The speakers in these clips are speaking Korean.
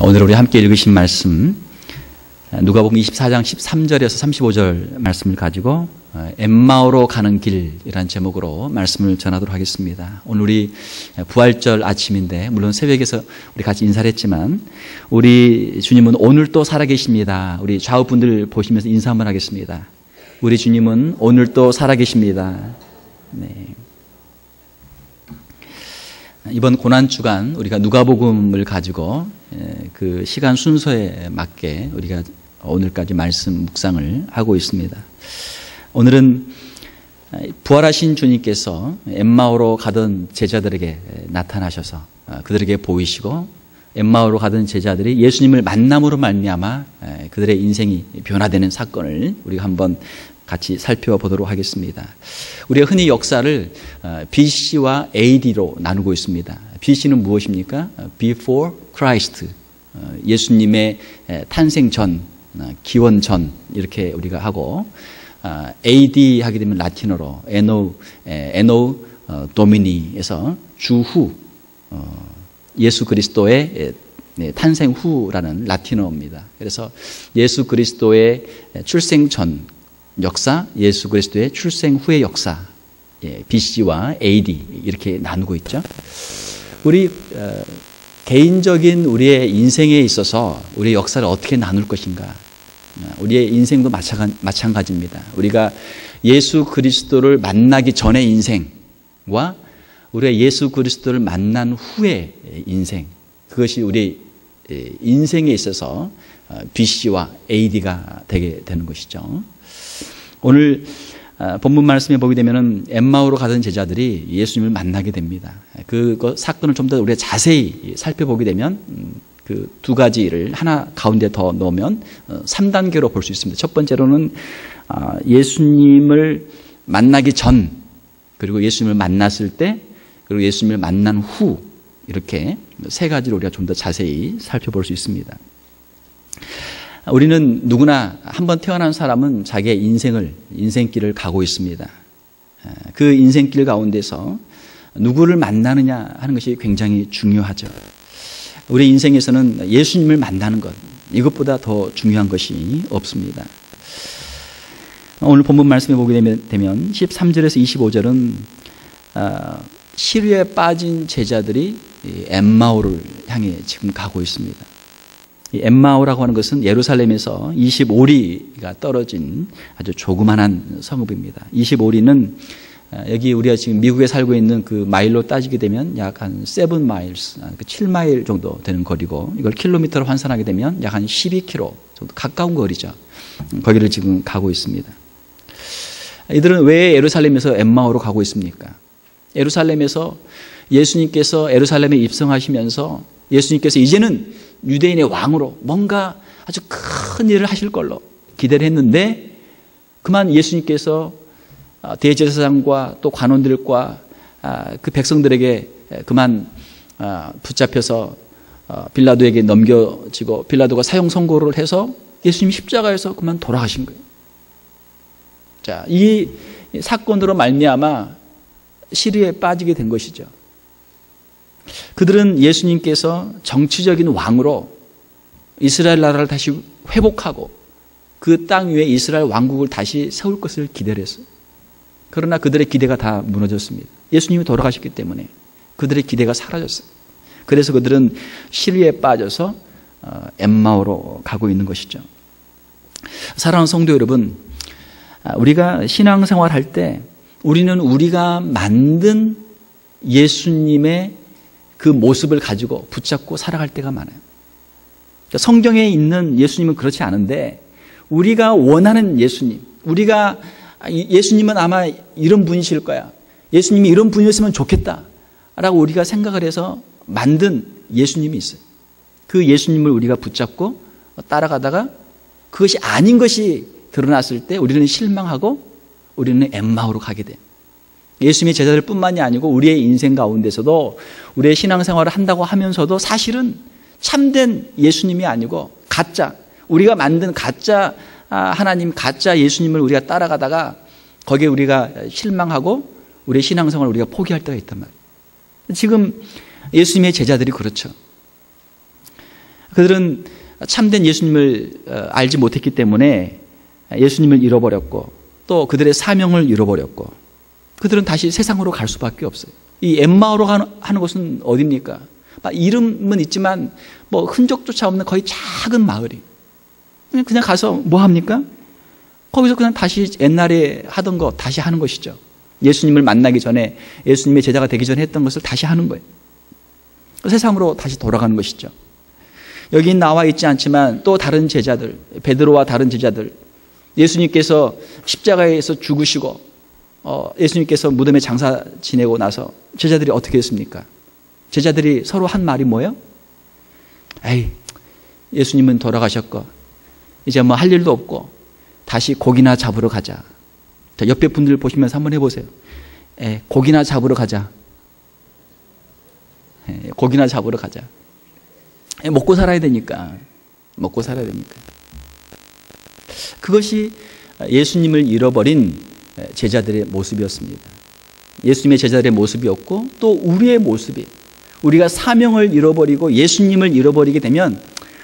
오늘 우리 함께 읽으신 말씀 누가복음 24장 13절에서 35절 말씀을 가지고 어, 엠마오로 가는 길이라는 제목으로 말씀을 전하도록 하겠습니다. 오늘 우리 부활절 아침인데 물론 새벽에서 우리 같이 인사를 했지만 우리 주님은 오늘 또 살아계십니다. 우리 좌우 분들 보시면서 인사 한번 하겠습니다. 우리 주님은 오늘 또 살아계십니다. 네. 이번 고난 주간 우리가 누가복음을 가지고 그 시간 순서에 맞게 우리가 오늘까지 말씀 묵상을 하고 있습니다. 오늘은 부활하신 주님께서 엠마오로 가던 제자들에게 나타나셔서 어, 그들에게 보이시고 엠마오로 가던 제자들이 예수님을 만남으로 말미암아 그들의 인생이 변화되는 사건을 우리가 한번 같이 살펴보도록 하겠습니다. 우리가 흔히 역사를 BC와 어, AD로 나누고 있습니다. BC는 무엇입니까? Before Christ. 어, 예수님의 탄생 전, 기원 전 이렇게 우리가 하고 AD 하게 되면 라틴어로 에노 에노 도미니에서 주후 어, 예수 그리스도의 네, 탄생 후라는 라틴어입니다. 그래서 예수 그리스도의 출생 전 역사, 예수 그리스도의 출생 후의 역사, 예, BC와 AD 이렇게 나누고 있죠. 우리 어, 개인적인 우리의 인생에 있어서 우리의 역사를 어떻게 나눌 것인가? 우리의 인생도 마찬가지입니다. 우리가 예수 그리스도를 만나기 전의 인생과 우리가 예수 그리스도를 만난 후의 인생, 그것이 우리 인생에 있어서 BC와 AD가 되게 되는 것이죠. 오늘 본문 말씀에 보게 되면은 엠마오로 가던 제자들이 예수님을 만나게 됩니다. 그 사건을 좀 더 우리가 자세히 살펴보게 되면 음, 그두 가지를 하나 가운데 더 넣으면 3단계로 어, 볼수 있습니다. 첫 번째로는 아, 예수님을 만나기 전 그리고 예수님을 만났을 때 그리고 예수님을 만난 후 이렇게 세 가지로 우리가 좀 더 자세히 살펴볼 수 있습니다. 우리는 누구나 한 번 태어난 사람은 자기의 인생을 인생길을 가고 있습니다. 아, 그 인생길 가운데서 누구를 만나느냐 하는 것이 굉장히 중요하죠. 우리 인생에서는 예수님을 만나는 것 이것보다 더 중요한 것이 없습니다. 오늘 본문 말씀에 보게 되면 13절에서 25절은 아, 시류에 빠진 제자들이 엠마오를 향해 지금 가고 있습니다. 엠마오라고 하는 것은 예루살렘에서 25리가 떨어진 아주 조그만한 성읍입니다. 25리는 아, 여기 우리가 지금 미국에 살고 있는 그 마일로 따지게 되면 약 한 7 마일스, 7마일 정도 되는 거리고 이걸 킬로미터로 환산하게 되면 약 한 12km 정도 가까운 거리죠. 거기를 지금 가고 있습니다. 이들은 왜 예루살렘에서 엠마오로 가고 있습니까? 예루살렘에서 예수님께서 예루살렘에 입성하시면서 예수님께서 이제는 유대인의 왕으로 뭔가 아주 큰 일을 하실 걸로 기대를 했는데 그만 예수님께서 아, 대제사장과 또 관원들과 아, 그 백성들에게 그만 아, 붙잡혀서 어, 빌라도에게 넘겨지고 빌라도가 사형 선고를 해서 예수님 십자가에서 그만 돌아가신 거예요. 자, 이 사건으로 말미암아 시리에 빠지게 된 것이죠. 그들은 예수님께서 정치적인 왕으로 이스라엘 나라를 다시 회복하고 그 땅 위에 이스라엘 왕국을 다시 세울 것을 기대를 했어요. 그러나 그들의 기대가 다 무너졌습니다. 예수님이 돌아가셨기 때문에 그들의 기대가 사라졌어요. 그래서 그들은 시리에 빠져서 어, 엠마오로 가고 있는 것이죠. 사랑하는 성도 여러분, 아, 우리가 신앙생활 할 때 우리는 우리가 만든 예수님의 그 모습을 가지고 붙잡고 살아갈 때가 많아요. 그러니까 성경에 있는 예수님은 그렇지 않은데 우리가 원하는 예수님, 우리가 아, 예수님은 아마 이런 분이실 거야. 예수님이 이런 분이었으면 좋겠다. 라고 우리가 생각을 해서 만든 예수님이 있어요. 그 예수님을 우리가 붙잡고 따라가다가 그것이 아닌 것이 드러났을 때 우리는 실망하고 우리는 엠마오로 가게 돼. 예수님의 제자들 뿐만이 아니고 우리의 인생 가운데서도 우리의 신앙생활을 한다고 하면서도 사실은 참된 예수님이 아니고 가짜, 우리가 만든 가짜 아, 하나님 가짜 예수님을 우리가 따라가다가 거기에 우리가 실망하고 우리의 신앙생활을 우리가 포기할 때가 있단 말이에요. 지금 예수님의 제자들이 그렇죠. 그들은 참된 예수님을 어, 알지 못했기 때문에 예수님을 잃어버렸고 또 그들의 사명을 잃어버렸고 그들은 다시 세상으로 갈 수밖에 없어요. 이 엠마오로 하는 곳은 어디입니까? 이름은 있지만 뭐 흔적조차 없는 거의 작은 마을이. 그냥, 가서 뭐 합니까? 거기서 그냥 다시 옛날에 하던 거 다시 하는 것이죠. 예수님을 만나기 전에 예수님의 제자가 되기 전에 했던 것을 다시 하는 거예요. 세상으로 다시 돌아가는 것이죠. 여기 나와 있지 않지만 또 다른 제자들, 베드로와 다른 제자들, 예수님께서 십자가에서 죽으시고 어, 예수님께서 무덤에 장사 지내고 나서 제자들이 어떻게 했습니까? 제자들이 서로 한 말이 뭐예요? 에이, 예수님은 돌아가셨고 이제 뭐 할 일도 없고 다시 고기나 잡으러 가자. 자, 옆에 분들 보시면서 한번 해보세요. 에, 고기나 잡으러 가자. 에, 고기나 잡으러 가자. 에, 먹고 살아야 되니까. 먹고 살아야 되니까. 그것이 예수님을 잃어버린 제자들의 모습이었습니다. 예수님의 제자들의 모습이었고 또 우리의 모습이 우리가 사명을 잃어버리고 예수님을 잃어버리게 되면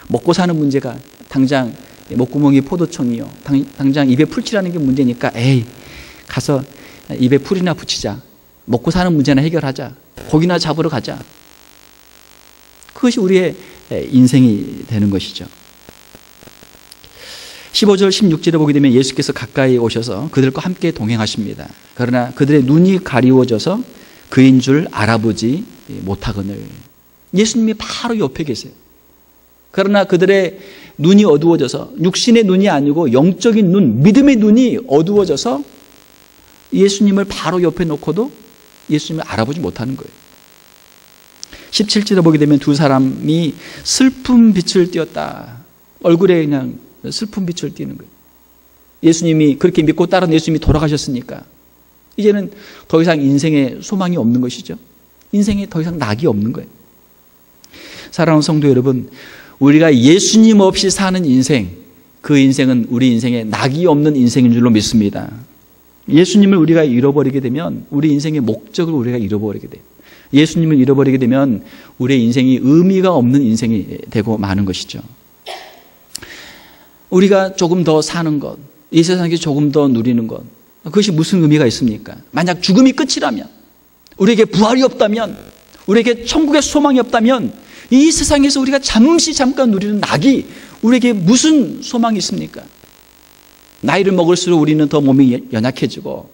먹고 사는 문제가 당장 목구멍이 포도청이요. 당, 장 입에 풀칠하는 게 문제니까 에이 가서 입에 풀이나 붙이자. 먹고 사는 문제나 해결하자. 고기나 잡으러 가자. 그것이 우리의 인생이 되는 것이죠. 15절 16절에 보게 되면 예수께서 가까이 오셔서 그들과 함께 동행하십니다. 그러나 그들의 눈이 가리워져서 그인 줄 알아보지 못하거늘 예수님이 바로 옆에 계세요. 그러나 그들의 눈이 어두워져서 육신의 눈이 아니고 영적인 눈, 믿음의 눈이 어두워져서 예수님을 바로 옆에 놓고도 예수님을 알아보지 못하는 거예요. 17절에 보게 되면 두 사람이 슬픈 빛을 띄었다. 얼굴에 그냥 슬픈 빛을 띠는 거예요. 예수님이 그렇게 믿고 따른 예수님이 돌아가셨으니까 이제는 더 이상 인생에 소망이 없는 것이죠. 인생에 더 이상 낙이 없는 거예요. 사랑하는 성도 여러분, 우리가 예수님 없이 사는 인생, 그 인생은 우리 인생에 낙이 없는 인생인 줄로 믿습니다. 예수님을 우리가 잃어버리게 되면 우리 인생의 목적을 우리가 잃어버리게 돼요. 예수님을 잃어버리게 되면 우리의 인생이 의미가 없는 인생이 되고 마는 것이죠. 우리가 조금 더 사는 것, 이 세상에 조금 더 누리는 것, 그것이 무슨 의미가 있습니까? 만약 죽음이 끝이라면, 우리에게 부활이 없다면, 우리에게 천국의 소망이 없다면, 이 세상에서 우리가 잠시 잠깐 누리는 낙이 우리에게 무슨 소망이 있습니까? 나이를 먹을수록 우리는 더 몸이 연약해지고,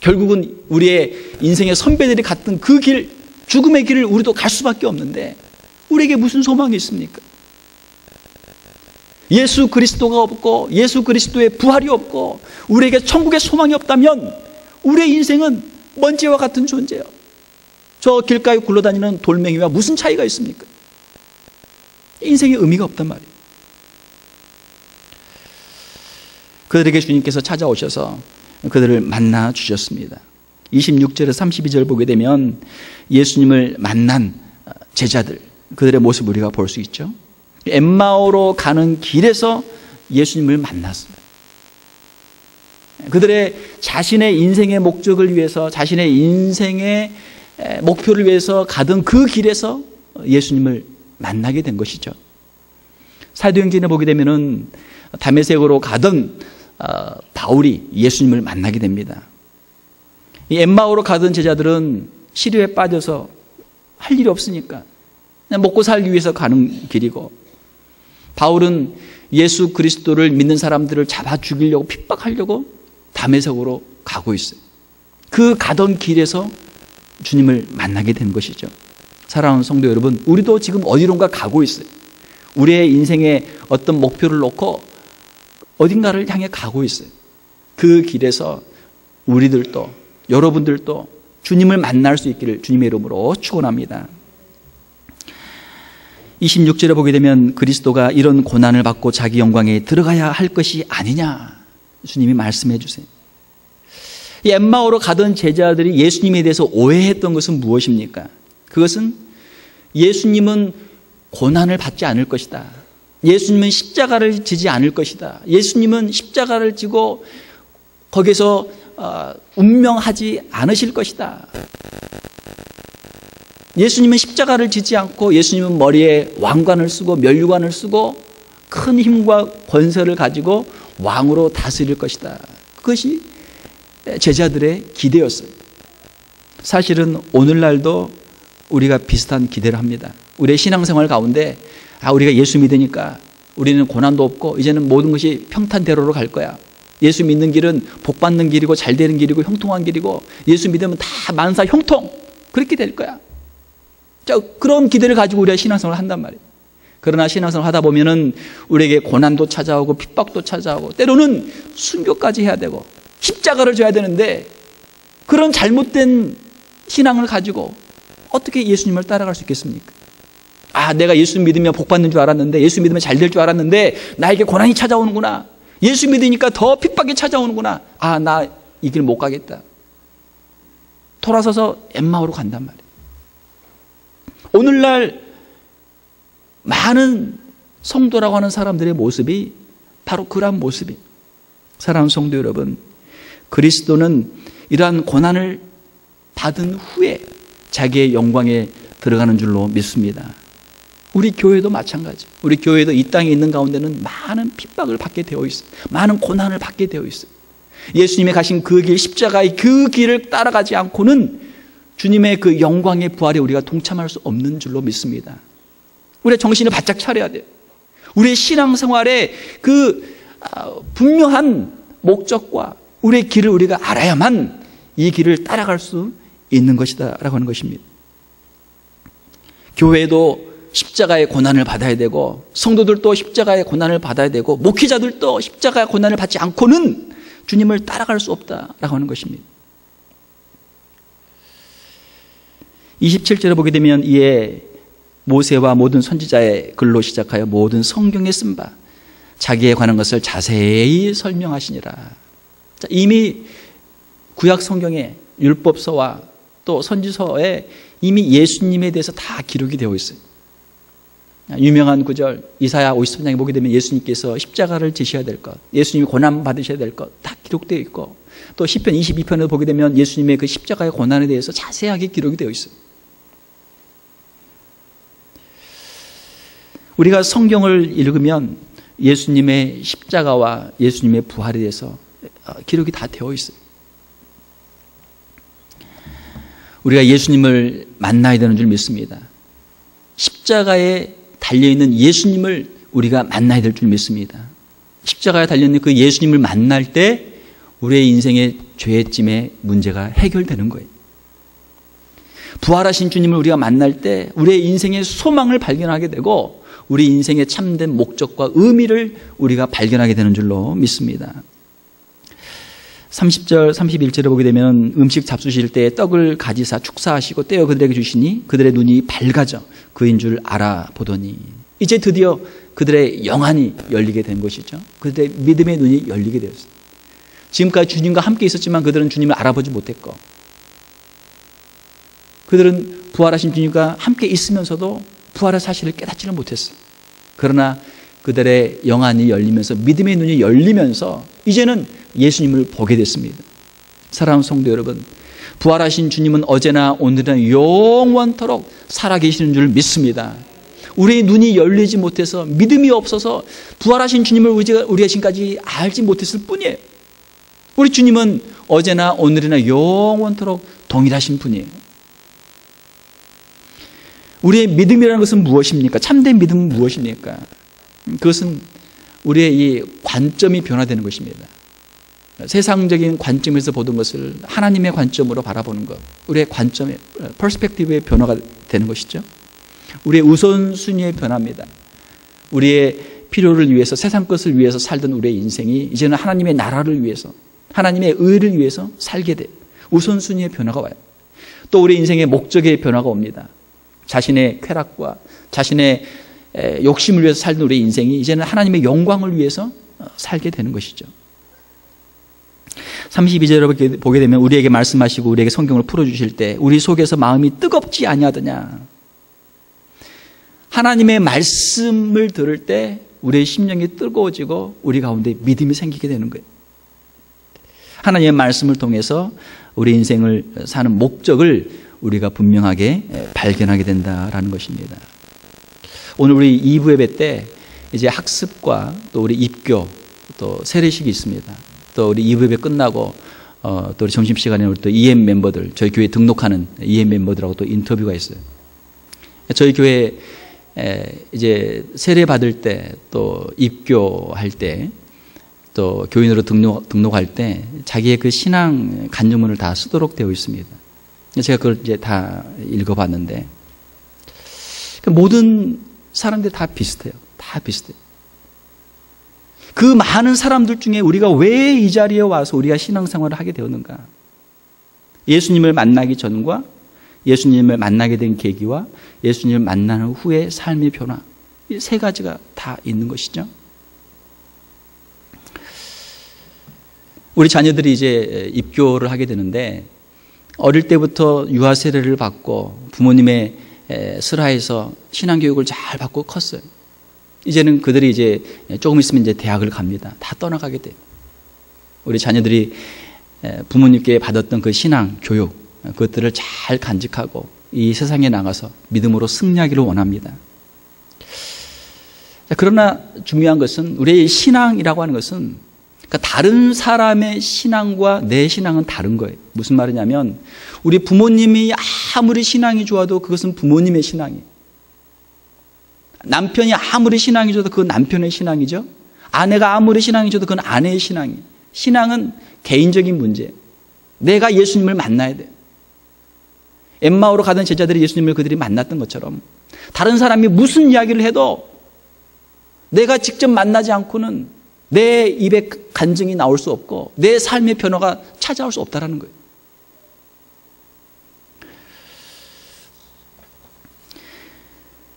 결국은 우리의 인생의 선배들이 갔던 그 길, 죽음의 길을 우리도 갈 수밖에 없는데, 우리에게 무슨 소망이 있습니까? 예수 그리스도가 없고 예수 그리스도의 부활이 없고 우리에게 천국의 소망이 없다면 우리의 인생은 먼지와 같은 존재예요. 저 길가에 굴러다니는 돌멩이와 무슨 차이가 있습니까? 인생에 의미가 없단 말이에요. 그들에게 주님께서 찾아오셔서 그들을 만나 주셨습니다. 26절에서 32절 보게 되면 예수님을 만난 제자들, 그들의 모습 우리가 볼 수 있죠. 엠마오로 가는 길에서 예수님을 만났습니다. 그들의 자신의 인생의 목적을 위해서 자신의 인생의 목표를 위해서 가던 그 길에서 예수님을 만나게 된 것이죠. 사도행전에 보게 되면은 다메섹으로 가던 어, 바울이 예수님을 만나게 됩니다. 이 엠마오로 가던 제자들은 시류에 빠져서 할 일이 없으니까 먹고 살기 위해서 가는 길이고 바울은 예수 그리스도를 믿는 사람들을 잡아 죽이려고 핍박하려고 담에석으로 가고 있어요. 그 가던 길에서 주님을 만나게 된 것이죠. 사랑하는 성도 여러분, 우리도 지금 어디론가 가고 있어요. 우리의 인생에 어떤 목표를 놓고 어딘가를 향해 가고 있어요. 그 길에서 우리들도 여러분들도 주님을 만날 수 있기를 주님의 이름으로 축원합니다. 26절에 보게 되면 그리스도가 이런 고난을 받고 자기 영광에 들어가야 할 것이 아니냐. 주님이 말씀해 주세요. 이 엠마오로 가던 제자들이 예수님에 대해서 오해했던 것은 무엇입니까? 그것은 예수님은 고난을 받지 않을 것이다. 예수님은 십자가를 지지 않을 것이다. 예수님은 십자가를 지고 거기서 어, 운명하지 않으실 것이다. 예수님은 십자가를 지지 않고 예수님은 머리에 왕관을 쓰고 멸류관을 쓰고 큰 힘과 권세를 가지고 왕으로 다스릴 것이다. 그것이 제자들의 기대였어요. 사실은 오늘날도 우리가 비슷한 기대를 합니다. 우리의 신앙생활 가운데 아 우리가 예수 믿으니까 우리는 고난도 없고 이제는 모든 것이 평탄대로로 갈 거야. 예수 믿는 길은 복 받는 길이고 잘 되는 길이고 형통한 길이고 예수 믿으면 다 만사 형통 그렇게 될 거야. 자, 그런 기대를 가지고 우리가 신앙생활을 한단 말이에요. 그러나 신앙생활을 하다 보면은 우리에게 고난도 찾아오고 핍박도 찾아오고 때로는 순교까지 해야 되고 십자가를 져야 되는데 그런 잘못된 신앙을 가지고 어떻게 예수님을 따라갈 수 있겠습니까? 아, 내가 예수 믿으면 복 받는 줄 알았는데 예수 믿으면 잘 될 줄 알았는데 나에게 고난이 찾아오는구나. 예수 믿으니까 더 핍박이 찾아오는구나. 아, 나 이 길 못 가겠다. 돌아서서 엠마오로 간단 말이에요. 오늘날 많은 성도라고 하는 사람들의 모습이 바로 그러한 모습이 사랑하는 성도 여러분, 그리스도는 이러한 고난을 받은 후에 자기의 영광에 들어가는 줄로 믿습니다. 우리 교회도 마찬가지. 우리 교회도 이 땅에 있는 가운데는 많은 핍박을 받게 되어 있어요. 많은 고난을 받게 되어 있어요. 예수님이 가신 그 길, 십자가의 그 길을 따라가지 않고는 주님의 그 영광의 부활에 우리가 동참할 수 없는 줄로 믿습니다. 우리의 정신을 바짝 차려야 돼요. 우리의 신앙생활에 그 아, 분명한 목적과 우리의 길을 우리가 알아야만 이 길을 따라갈 수 있는 것이다 라고 하는 것입니다. 교회도 십자가의 고난을 받아야 되고 성도들도 십자가의 고난을 받아야 되고 목회자들도 십자가의 고난을 받지 않고는 주님을 따라갈 수 없다라고 하는 것입니다. 27절에 보게 되면 이에 모세와 모든 선지자의 글로 시작하여 모든 성경에 쓴 바 자기에 관한 것을 자세히 설명하시니라. 이미 구약 성경에 율법서와 또 선지서에 이미 예수님에 대해서 다 기록이 되어 있어요. 유명한 구절 이사야 53장에 보게 되면 예수님께서 십자가를 지셔야 될 것, 예수님이 고난 받으셔야 될 것 다 기록되어 있고 또 시편 22편을 보게 되면 예수님의 그 십자가의 고난에 대해서 자세하게 기록이 되어 있어요. 우리가 성경을 읽으면 예수님의 십자가와 예수님의 부활에 대해서 기록이 다 되어 있어요. 우리가 예수님을 만나야 되는 줄 믿습니다. 십자가에 달려있는 예수님을 우리가 만나야 될 줄 믿습니다. 십자가에 달려있는 그 예수님을 만날 때 우리의 인생의 죄짐의 문제가 해결되는 거예요. 부활하신 주님을 우리가 만날 때 우리의 인생의 소망을 발견하게 되고 우리 인생의 참된 목적과 의미를 우리가 발견하게 되는 줄로 믿습니다. 30절, 31절에 보게 되면 음식 잡수실 때 떡을 가지사 축사하시고 떼어 그들에게 주시니 그들의 눈이 밝아져 그인 줄 알아보더니 이제 드디어 그들의 영안이 열리게 된 것이죠. 그들의 믿음의 눈이 열리게 되었어요. 지금까지 주님과 함께 있었지만 그들은 주님을 알아보지 못했고 그들은 부활하신 주님과 함께 있으면서도 부활의 사실을 깨닫지를 못했어요. 그러나 그들의 영안이 열리면서 믿음의 눈이 열리면서 이제는 예수님을 보게 됐습니다. 사랑하는 성도 여러분, 부활하신 주님은 어제나 오늘은 영원토록 살아계시는 줄 믿습니다. 우리의 눈이 열리지 못해서 믿음이 없어서 부활하신 주님을 우리가 지금까지 알지 못했을 뿐이에요. 우리 주님은 어제나 오늘이나 영원토록 동일하신 분이에요. 우리의 믿음이라는 것은 무엇입니까? 참된 믿음은 무엇입니까? 그것은 우리의 이 관점이 변화되는 것입니다. 세상적인 관점에서 보던 것을 하나님의 관점으로 바라보는 것. 우리의 관점의 퍼스펙티브의 변화가 되는 것이죠. 우리의 우선순위의 변화입니다. 우리의 필요를 위해서 세상 것을 위해서 살던 우리의 인생이 이제는 하나님의 나라를 위해서 하나님의 의를 위해서 살게 돼. 우선순위의 변화가 와요. 또 우리 인생의 목적의 변화가 옵니다. 자신의 쾌락과 자신의 욕심을 위해서 살던 우리 인생이 이제는 하나님의 영광을 위해서 어, 살게 되는 것이죠. 32절을 보게 되면 우리에게 말씀하시고 우리에게 성경을 풀어주실 때 우리 속에서 마음이 뜨겁지 아니하더냐. 하나님의 말씀을 들을 때 우리의 심령이 뜨거워지고 우리 가운데 믿음이 생기게 되는 거예요. 하나님의 말씀을 통해서 우리 인생을 사는 목적을 우리가 분명하게 발견하게 된다라는 것입니다. 오늘 우리 2부 예배 때 이제 학습과 또 우리 입교 또 세례식이 있습니다. 또 우리 2부 예배 끝나고 어, 또 우리 점심시간에 우리 또 EM 멤버들, 저희 교회 등록하는 EM 멤버들하고 또 인터뷰가 있어요. 저희 교회 에, 이제 세례 받을 때 또 입교할 때 또 교인으로 등록, 등록할 때 자기의 그 신앙 간증문을 다 쓰도록 되어 있습니다. 제가 그걸 이제 다 읽어봤는데 그 모든 사람들이 다 비슷해요. 다 비슷해요. 그 많은 사람들 중에 우리가 왜 이 자리에 와서 우리가 신앙생활을 하게 되었는가? 예수님을 만나기 전과 예수님을 만나게 된 계기와 예수님을 만난 후의 삶의 변화. 이 세 가지가 다 있는 것이죠. 우리 자녀들이 이제 입교를 하게 되는데 어릴 때부터 유아 세례를 받고 부모님의 슬하에서 신앙 교육을 잘 받고 컸어요. 이제는 그들이 이제 조금 있으면 이제 대학을 갑니다. 다 떠나가게 돼요. 우리 자녀들이 부모님께 받았던 그 신앙 교육 그것들을 잘 간직하고 이 세상에 나가서 믿음으로 승리하기를 원합니다. 그러나 중요한 것은 우리의 신앙이라고 하는 것은 그러니까 다른 사람의 신앙과 내 신앙은 다른 거예요. 무슨 말이냐면 우리 부모님이 아무리 신앙이 좋아도 그것은 부모님의 신앙이에요. 남편이 아무리 신앙이 좋아도 그건 남편의 신앙이죠. 아내가 아무리 신앙이 좋아도 그건 아내의 신앙이에요. 신앙은 개인적인 문제예요. 내가 예수님을 만나야 돼요. 엠마오로 가던 제자들이 예수님을 그들이 만났던 것처럼 다른 사람이 무슨 이야기를 해도 내가 직접 만나지 않고는 내 입에 간증이 나올 수 없고 내 삶의 변화가 찾아올 수 없다라는 거예요.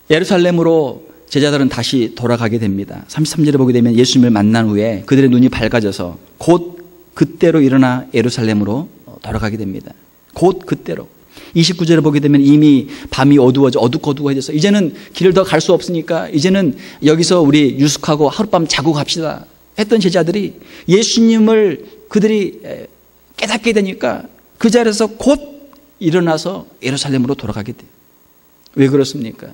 예루살렘으로 제자들은 다시 돌아가게 됩니다. 33절에 보게 되면 예수님을 만난 후에 그들의 눈이 밝아져서 곧 그때로 일어나 예루살렘으로 돌아가게 됩니다. 곧 그때로. 29절에 보게 되면 이미 밤이 어두워져 어둑어둑해져서 이제는 길을 더 갈 수 없으니까 이제는 여기서 우리 유숙하고 하룻밤 자고 갑시다 했던 제자들이 예수님을 그들이 깨닫게 되니까 그 자리에서 곧 일어나서 예루살렘으로 돌아가게 돼요. 왜 그렇습니까?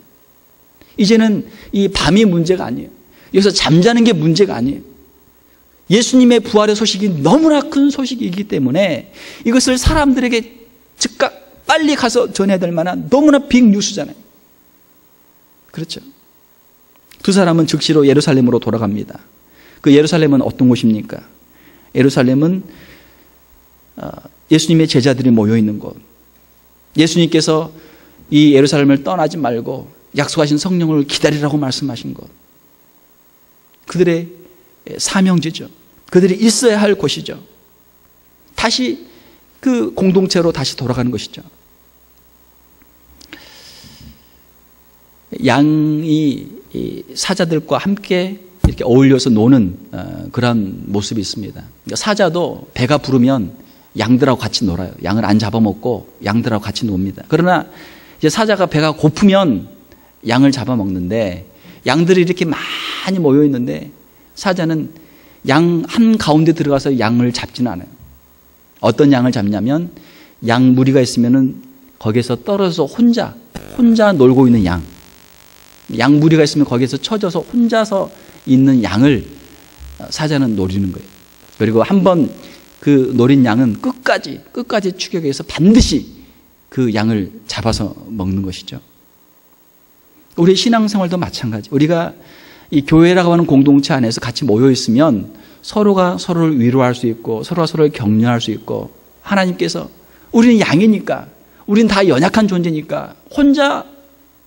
이제는 이 밤이 문제가 아니에요. 여기서 잠자는 게 문제가 아니에요. 예수님의 부활의 소식이 너무나 큰 소식이기 때문에 이것을 사람들에게 즉각 빨리 가서 전해야 될 만한 너무나 빅 뉴스잖아요. 그렇죠. 두 사람은 즉시로 예루살렘으로 돌아갑니다. 그 예루살렘은 어떤 곳입니까? 예루살렘은 어, 예수님의 제자들이 모여 있는 곳. 예수님께서 이 예루살렘을 떠나지 말고 약속하신 성령을 기다리라고 말씀하신 것. 그들의 사명지죠. 그들이 있어야 할 곳이죠. 다시 그 공동체로 다시 돌아가는 것이죠. 양이 사자들과 함께 이렇게 어울려서 노는 어, 그런 모습이 있습니다. 그러니까 사자도 배가 부르면 양들하고 같이 놀아요. 양을 안 잡아먹고 양들하고 같이 놉니다. 그러나 이제 사자가 배가 고프면 양을 잡아먹는데 양들이 이렇게 많이 모여 있는데 사자는 양 한 가운데 들어가서 양을 잡지는 않아요. 어떤 양을 잡냐면 양 무리가 있으면은 거기서 떨어져서 혼자 혼자 놀고 있는 양. 양 무리가 있으면 거기서 쳐져서 혼자서 있는 양을 사자는 노리는 거예요. 그리고 한 번 그 노린 양은 끝까지 끝까지 추격해서 반드시 그 양을 잡아서 먹는 것이죠. 우리 신앙생활도 마찬가지. 우리가 이 교회라고 하는 공동체 안에서 같이 모여 있으면 서로가 서로를 위로할 수 있고 서로가 서로를 격려할 수 있고 하나님께서 우리는 양이니까 우리는 다 연약한 존재니까 혼자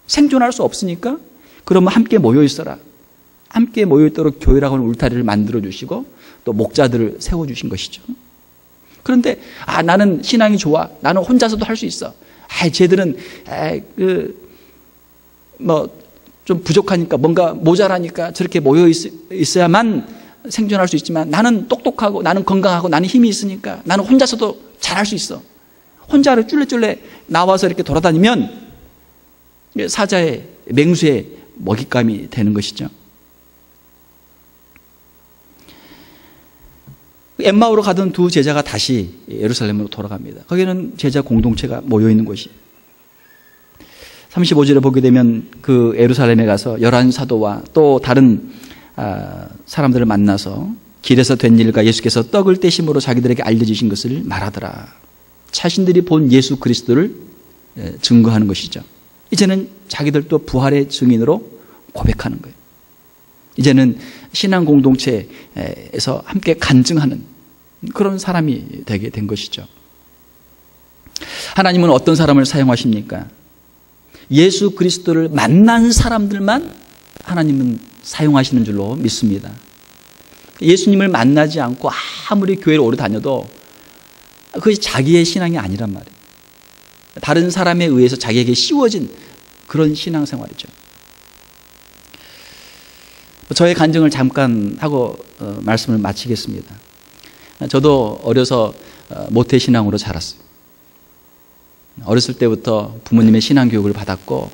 생존할 수 없으니까 그러면 함께 모여 있어라. 함께 모여 있도록 교회라고 하는 울타리를 만들어 주시고 또 목자들을 세워 주신 것이죠. 그런데 아 나는 신앙이 좋아. 나는 혼자서도 할 수 있어. 아 쟤들은 그 뭐 좀 부족하니까 뭔가 모자라니까 저렇게 모여 있, 어야만 생존할 수 있지만 나는 똑똑하고 나는 건강하고 나는 힘이 있으니까 나는 혼자서도 잘할 수 있어. 혼자를 쫄래쫄래 나와서 이렇게 돌아다니면 사자의 맹수의 먹잇감이 되는 것이죠. 엠마오로 가던 두 제자가 다시 예루살렘으로 돌아갑니다. 거기는 제자 공동체가 모여 있는 곳이. 35절에 보게 되면 그 에루살렘에 가서 열한 사도와 또 다른 아, 사람들을 만나서 길에서 된 일과 예수께서 떡을 떼심으로 자기들에게 알려주신 것을 말하더라. 자신들이 본 예수 그리스도를 증거하는 것이죠. 이제는 자기들도 부활의 증인으로 고백하는 거예요. 이제는 신앙 공동체에서 함께 간증하는 그런 사람이 되게 된 것이죠. 하나님은 어떤 사람을 사용하십니까? 예수 그리스도를 만난 사람들만 하나님은 사용하시는 줄로 믿습니다. 예수님을 만나지 않고 아무리 교회를 오래 다녀도 그것이 자기의 신앙이 아니란 말이에요. 다른 사람에 의해서 자기에게 씌워진 그런 신앙생활이죠. 저의 간증을 잠깐 하고 어, 말씀을 마치겠습니다. 저도 어려서 어, 모태 신앙으로 자랐어요. 어렸을 때부터 부모님의 신앙 교육을 받았고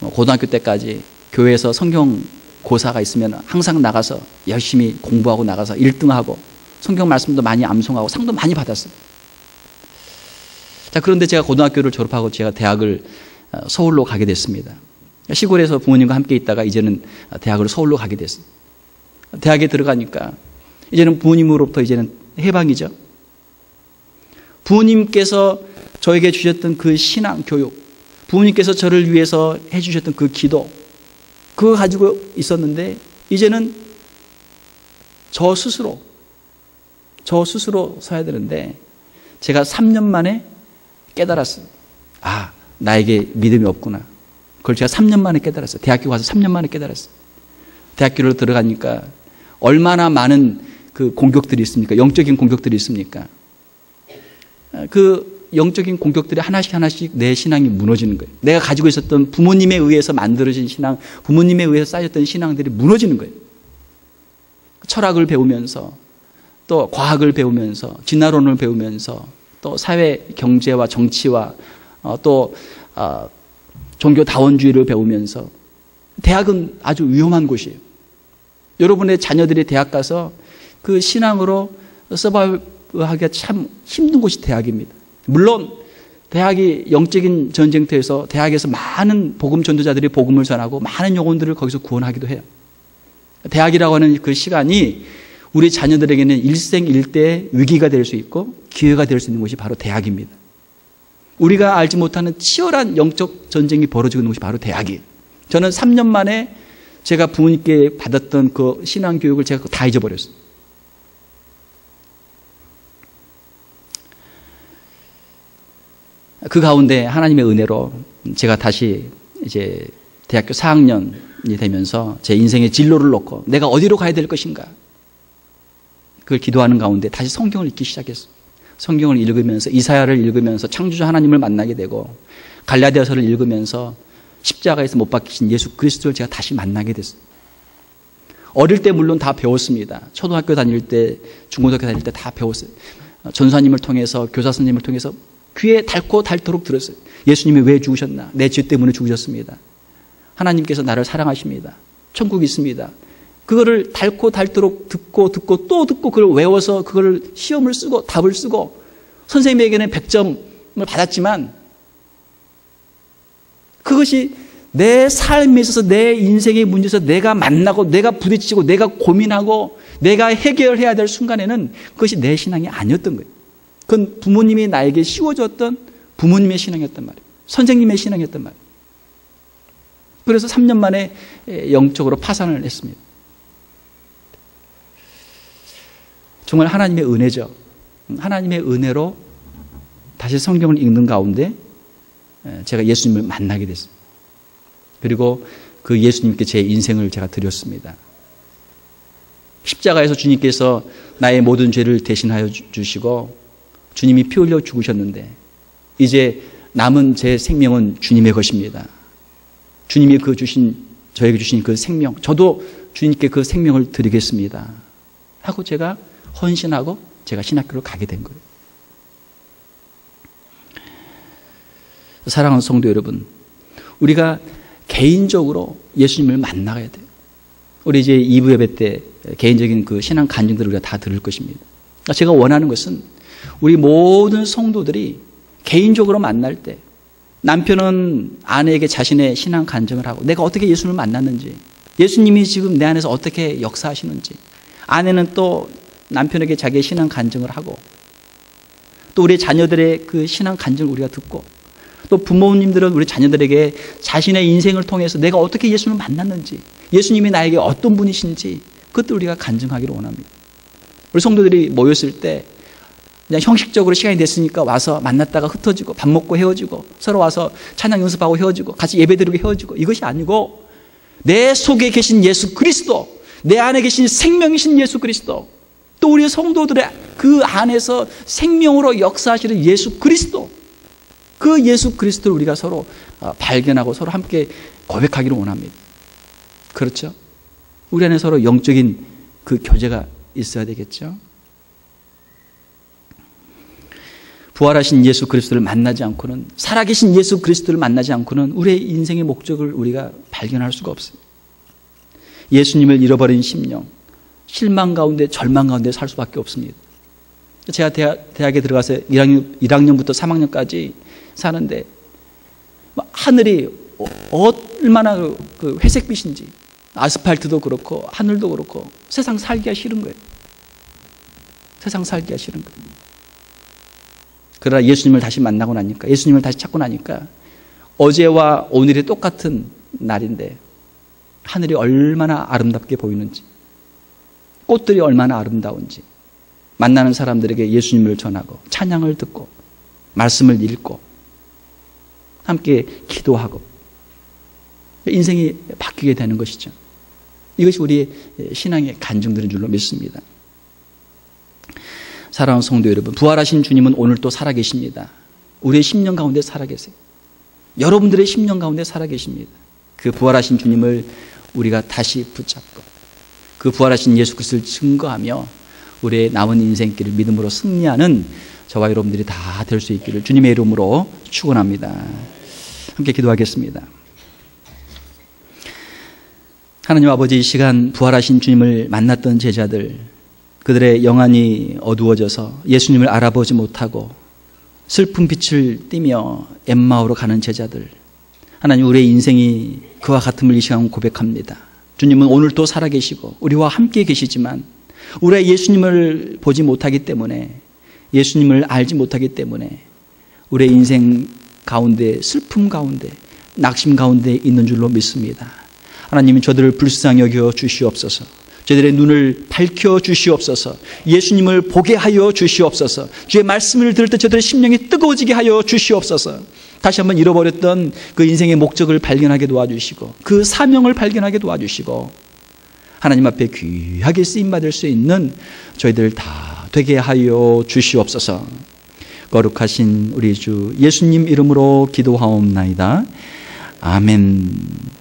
뭐 고등학교 때까지 교회에서 성경 고사가 있으면 항상 나가서 열심히 공부하고 나가서 1등하고 성경 말씀도 많이 암송하고 상도 많이 받았어요. 자, 그런데 제가 고등학교를 졸업하고 제가 대학을 어, 서울로 가게 됐습니다. 시골에서 부모님과 함께 있다가 이제는 대학을 서울로 가게 됐어요. 대학에 들어가니까 이제는 부모님으로부터 이제는 해방이죠. 부모님께서 저에게 주셨던 그 신앙 교육, 부모님께서 저를 위해서 해주셨던 그 기도, 그거 가지고 있었는데 이제는 저 스스로, 저 스스로 서야 되는데 제가 3년 만에 깨달았어요. 아, 나에게 믿음이 없구나. 그걸 제가 3년 만에 깨달았어요. 대학교 가서 3년 만에 깨달았어요. 대학교를 들어가니까 얼마나 많은 그 공격들이 있습니까? 영적인 공격들이 있습니까? 그 영적인 공격들이 하나씩 하나씩 내 신앙이 무너지는 거예요. 내가 가지고 있었던 부모님에 의해서 만들어진 신앙, 부모님에 의해서 쌓였던 신앙들이 무너지는 거예요. 철학을 배우면서 또 과학을 배우면서 진화론을 배우면서 또 사회 경제와 정치와 어, 또 어, 종교 다원주의를 배우면서 대학은 아주 위험한 곳이에요. 여러분의 자녀들이 대학 가서 그 신앙으로 서바이브하기가 참 힘든 곳이 대학입니다. 물론 대학이 영적인 전쟁터에서 대학에서 많은 복음 전도자들이 복음을 전하고 많은 영혼들을 거기서 구원하기도 해요. 대학이라고 하는 그 시간이 우리 자녀들에게는 일생일대 위기가 될 수 있고 기회가 될 수 있는 곳이 바로 대학입니다. 우리가 알지 못하는 치열한 영적 전쟁이 벌어지고 있는 곳이 바로 대학이에요. 저는 3년 만에 제가 부모님께 받았던 그 신앙 교육을 제가 다 잊어버렸어요. 그 가운데 하나님의 은혜로 제가 다시 이제 대학교 4학년이 되면서 제 인생의 진로를 놓고 내가 어디로 가야 될 것인가 그걸 기도하는 가운데 다시 성경을 읽기 시작했어요. 성경을 읽으면서 이사야를 읽으면서 창조자 하나님을 만나게 되고 갈라디아서를 읽으면서 십자가에서 못 박히신 예수 그리스도를 제가 다시 만나게 됐어요. 어릴 때 물론 다 배웠습니다. 초등학교 다닐 때, 중고등학교 다닐 때 다 배웠어요. 전사님을 통해서 교사 선생님을 통해서 귀에 닳고 닳도록 들었어요. 예수님이 왜 죽으셨나? 내 죄 때문에 죽으셨습니다. 하나님께서 나를 사랑하십니다. 천국이 있습니다. 그거를 닳고 닳도록 듣고 듣고 또 듣고 그걸 외워서 그걸 시험을 쓰고 답을 쓰고 선생님에게는 100점을 받았지만 그것이 내 삶에 있어서 내 인생의 문제에서 내가 만나고 내가 부딪히고 내가 고민하고 내가 해결해야 될 순간에는 그것이 내 신앙이 아니었던 거예요. 그건 부모님이 나에게 씌워줬던 부모님의 신앙이었단 말이에요. 선생님의 신앙이었단 말이에요. 그래서 3년 만에 영적으로 파산을 했습니다. 정말 하나님의 은혜죠. 하나님의 은혜로 다시 성경을 읽는 가운데 제가 예수님을 만나게 됐습니다. 그리고 그 예수님께 제 인생을 제가 드렸습니다. 십자가에서 주님께서 나의 모든 죄를 대신하여 주시고 주님이 피 흘려 죽으셨는데 이제 남은 제 생명은 주님의 것입니다. 주님이 그 주신 저에게 주신 그 생명 저도 주님께 그 생명을 드리겠습니다. 하고 제가 헌신하고 제가 신학교를 가게 된 거예요. 사랑하는 성도 여러분, 우리가 개인적으로 예수님을 만나야 돼요. 우리 이제 2부 예배 때 개인적인 그 신앙 간증들을 우리가 다 들을 것입니다. 그러니까 제가 원하는 것은 우리 모든 성도들이 개인적으로 만날 때 남편은 아내에게 자신의 신앙 간증을 하고 내가 어떻게 예수를 만났는지 예수님이 지금 내 안에서 어떻게 역사하시는지 아내는 또 남편에게 자기의 신앙 간증을 하고 또 우리 자녀들의 그 신앙 간증을 우리가 듣고 또 부모님들은 우리 자녀들에게 자신의 인생을 통해서 내가 어떻게 예수를 만났는지 예수님이 나에게 어떤 분이신지 그것도 우리가 간증하기를 원합니다. 우리 성도들이 모였을 때 그냥 형식적으로 시간이 됐으니까 와서 만났다가 흩어지고 밥 먹고 헤어지고 서로 와서 찬양 연습하고 헤어지고 같이 예배 드리고 헤어지고 이것이 아니고 내 속에 계신 예수 그리스도 내 안에 계신 생명이신 예수 그리스도 또 우리 성도들의 그 안에서 생명으로 역사하시는 예수 그리스도 그 예수 그리스도를 우리가 서로 어, 발견하고 서로 함께 고백하기를 원합니다. 그렇죠? 우리 안에 서로 영적인 그 교제가 있어야 되겠죠? 부활하신 예수 그리스도를 만나지 않고는 살아계신 예수 그리스도를 만나지 않고는 우리의 인생의 목적을 우리가 발견할 수가 없어요. 예수님을 잃어버린 심령, 실망 가운데 절망 가운데 살 수밖에 없습니다. 제가 대학, 대학에 들어가서 1학년, 1학년 부터 3학년까지 사는데 하늘이 얼마나 그 회색빛인지 아스팔트도 그렇고 하늘도 그렇고 세상 살기가 싫은 거예요. 세상 살기가 싫은 거예요. 그러나 예수님을 다시 만나고 나니까 예수님을 다시 찾고 나니까 어제와 오늘이 똑같은 날인데 하늘이 얼마나 아름답게 보이는지 꽃들이 얼마나 아름다운지 만나는 사람들에게 예수님을 전하고 찬양을 듣고 말씀을 읽고 함께 기도하고 인생이 바뀌게 되는 것이죠. 이것이 우리의 신앙의 간증들인 줄로 믿습니다. 사랑하는 성도 여러분, 부활하신 주님은 오늘 또 살아계십니다. 우리의 10년 가운데 살아계세요. 여러분들의 10년 가운데 살아계십니다. 그 부활하신 주님을 우리가 다시 붙잡고 그 부활하신 예수 그리스도를 증거하며 우리의 남은 인생길을 믿음으로 승리하는 저와 여러분들이 다 될 수 있기를 주님의 이름으로 축원합니다. 함께 기도하겠습니다. 하나님 아버지 이 시간 부활하신 주님을 만났던 제자들 그들의 영안이 어두워져서 예수님을 알아보지 못하고 슬픈 빛을 띠며 엠마오로 가는 제자들 하나님 우리의 인생이 그와 같음을 이 시간 고백합니다. 주님은 오늘도 살아계시고 우리와 함께 계시지만 우리가 예수님을 보지 못하기 때문에 예수님을 알지 못하기 때문에 우리의 인생 가운데 슬픔 가운데 낙심 가운데 있는 줄로 믿습니다. 하나님이 저들을 불쌍히 여겨 주시옵소서. 저들의 눈을 밝혀 주시옵소서. 예수님을 보게 하여 주시옵소서. 주의 말씀을 들을 때 저들의 심령이 뜨거워지게 하여 주시옵소서. 다시 한번 잃어버렸던 그 인생의 목적을 발견하게 도와주시고 그 사명을 발견하게 도와주시고 하나님 앞에 귀하게 쓰임 받을 수 있는 저희들 다 되게 하여 주시옵소서. 거룩하신 우리 주 예수님 이름으로 기도하옵나이다. 아멘.